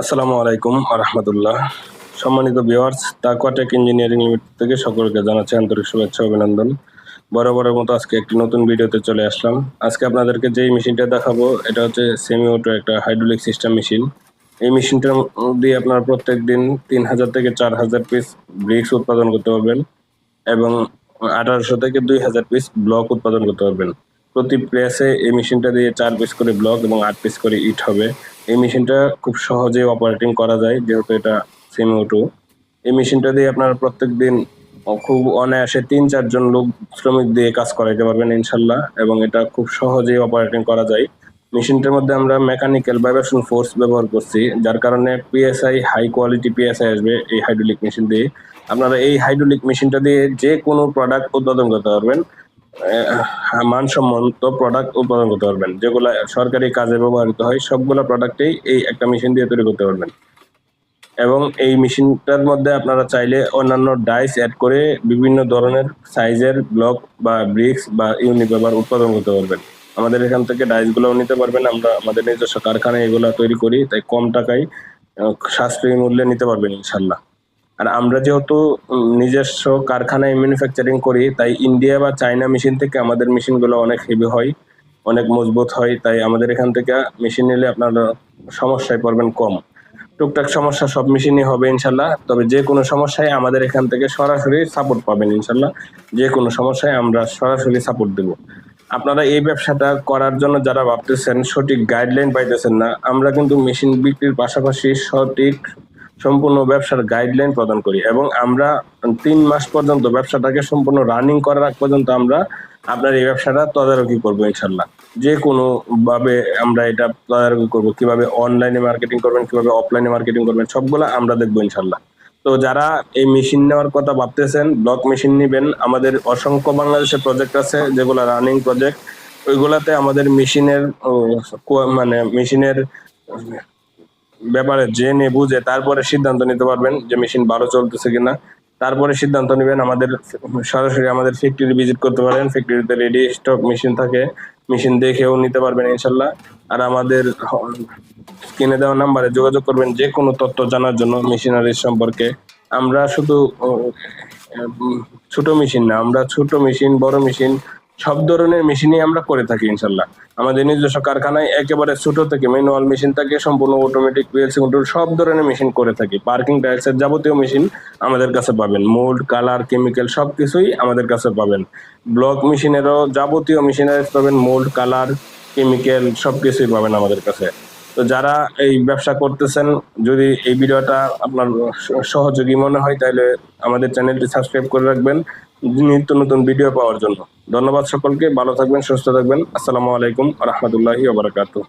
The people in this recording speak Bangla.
আসসালামু আলাইকুম রহমতুল্লাহ সম্মানিত ভিওয়ার্স তাকওয়াটেক ইঞ্জিনিয়ারিং লিমিটেড থেকে সকলকে জানাচ্ছি আন্তরিক শুভেচ্ছা অভিনন্দন। বরাবরের মতো আজকে একটি নতুন ভিডিওতে চলে আসলাম। আজকে আপনাদেরকে যেই মেশিনটা দেখাবো, এটা হচ্ছে সেমি অটো একটা হাইড্রোলিক সিস্টেম মেশিন এই মেশিনটার দিয়ে আপনারা প্রত্যেক দিন তিন হাজার থেকে চার হাজার পিস ব্রিক্স উৎপাদন করতে পারবেন এবং আঠারোশো থেকে দুই হাজার পিস ব্লক উৎপাদন করতে পারবেন। প্রতি প্রেসে এই মেশিনটা দিয়ে চার পিস করে ব্লক এবং আট পিস করে ইট হবে। এই মেশিনটা খুব সহজে অপারেটিং করা যায়, যেহেতু এটা সেমি অটো এই মেশিনটা দিয়ে আপনারা প্রত্যেক দিন খুব অনায়াসে তিন চারজন লোক শ্রমিক দিয়ে কাজ করাইতে পারবেন, ইনশাল্লাহ, এবং এটা খুব সহজেই অপারেটিং করা যায়। মেশিনটার মধ্যে আমরা মেকানিক্যাল ভাইব্রেশন ফোর্স ব্যবহার করছি, যার কারণে পিএসআই হাই কোয়ালিটি পিএসআই আসবে এই হাইড্রোলিক মেশিন দিয়ে। আপনারা এই হাইড্রোলিক মেশিনটা দিয়ে যে কোনো প্রোডাক্ট উৎপাদন করতে পারবেন। মানসম্মত প্রোডাক্ট উৎপাদন করতে পারবেন। যেগুলো সরকারি কাজে ব্যবহৃত হয়, সবগুলো প্রোডাক্টেই এই একটা মেশিন দিয়ে তৈরি করতে পারবেন। এবং এই মেশিনটার মধ্যে আপনারা চাইলে অন্যান্য ডাইস অ্যাড করে বিভিন্ন ধরনের সাইজের ব্লক বা ব্রিক্স বা ইউনিট ব্যবহার উৎপাদন করতে পারবেন। আমাদের এখান থেকে ডাইসগুলোও নিতে পারবেন। আমরা আমাদের নিজস্ব কারখানায় এগুলো তৈরি করি, তাই কম টাকায় সাশ্রয়ী মূল্যে নিতে পারবেন ইনশাল্লাহ আর আমরা যেহেতু নিজস্ব কারখানায় ম্যানুফ্যাকচারিং করি, তাই ইন্ডিয়া বা চায়না মেশিন থেকে আমাদের মেশিনগুলো অনেক হেভি হয়, অনেক মজবুত হয়, তাই আমাদের এখান থেকে মেশিন নিলে আপনারা সমস্যায় পড়বেন কম। টুকটাক সমস্যা সব মেশিনই হবে ইনশাল্লাহ, তবে যে কোনো সমস্যায় আমাদের এখান থেকে সরাসরি সাপোর্ট পাবেন ইনশাল্লাহ। যে কোনো সমস্যায় আমরা সরাসরি সাপোর্ট দেব। আপনারা এই ব্যবসাটা করার জন্য যারা ভাবতেছেন, সঠিক গাইডলাইন পাইতেছেন না, আমরা কিন্তু মেশিন বিক্রির পাশাপাশি সঠিক সম্পূর্ণ ব্যবসার গাইডলাইন প্রদান করি এবং আমরা তিন মাস পর্যন্ত ব্যবসাটাকে সম্পূর্ণ রানিং করার আগ পর্যন্ত আমরা আপনার এই ব্যবসাটা তদারকি করব ইনশাল্লাহ। যে কোনো ভাবে আমরা এটা তদারকি করব, কীভাবে অনলাইনে মার্কেটিং করবেন, কীভাবে অফলাইনে মার্কেটিং করবেন, সবগুলো আমরা দেখব ইনশাল্লাহ। তো যারা এই মেশিন নেওয়ার কথা ভাবতেছেন ব্লক মেশিন নেবেন, আমাদের অসংখ্য বাংলাদেশে প্রজেক্ট আছে, যেগুলো রানিং প্রজেক্ট ওইগুলাতে আমাদের মেশিনের মানে মেশিনের ব্যাপারে জেনে বুঝে তারপরে সিদ্ধান্ত নিতে পারবেন যে মেশিন ভালো চলতেছে কিনা। তারপরে সিদ্ধান্ত নেবেন আমাদের সরাসরি আমাদের ফ্যাক্টরি ভিজিট করতে পারেন। ফ্যাক্টরিতে রেডি স্টক মেশিন থাকে। মেশিন দেখেও নিতে পারবেন ইনশাল্লাহ। আর আমাদের কিনে দেওয়া নাম্বারে যোগাযোগ করবেন যে কোনো তথ্য জানার জন্য মেশিনারির সম্পর্কে। আমরা শুধু ছোট মেশিন না, আমরা ছোট মেশিন বড় মেশিন সব ধরনের মেশিনই আমরা করে থাকি, ইনশাল্লাহ। আমাদের নিজস্ব কারখানায় একেবারে ছোট থেকে ম্যানুয়াল মেশিন থাকে, সম্পূর্ণ অটোমেটিক কন্ট্রোল সব ধরনের মেশিন করে থাকি। পার্কিং টাইলসের যাবতীয় মেশিন আমাদের কাছে পাবেন। মোল্ড কালার কেমিক্যাল সব কিছুই আমাদের কাছে পাবেন। ব্লক মেশিনেরও যাবতীয় মেশিনারিজ পাবেন মোল্ড কালার কেমিক্যাল সব কিছুই পাবেন আমাদের কাছে। তো যারা এই ব্যবসা করতেছেন, যদি এই ভিডিওটা আপনার সহযোগী মনে হয়, তাহলে আমাদের চ্যানেলটি সাবস্ক্রাইব করে রাখবেন। নিত্য নতুন ভিডিও পাওয়ার জন্য। ধন্যবাদ সকলকে, ভালো থাকবেন, সুস্থ থাকবেন। আসসালামু আলাইকুম রহমতুল্লাহি ওবরাকাতুহ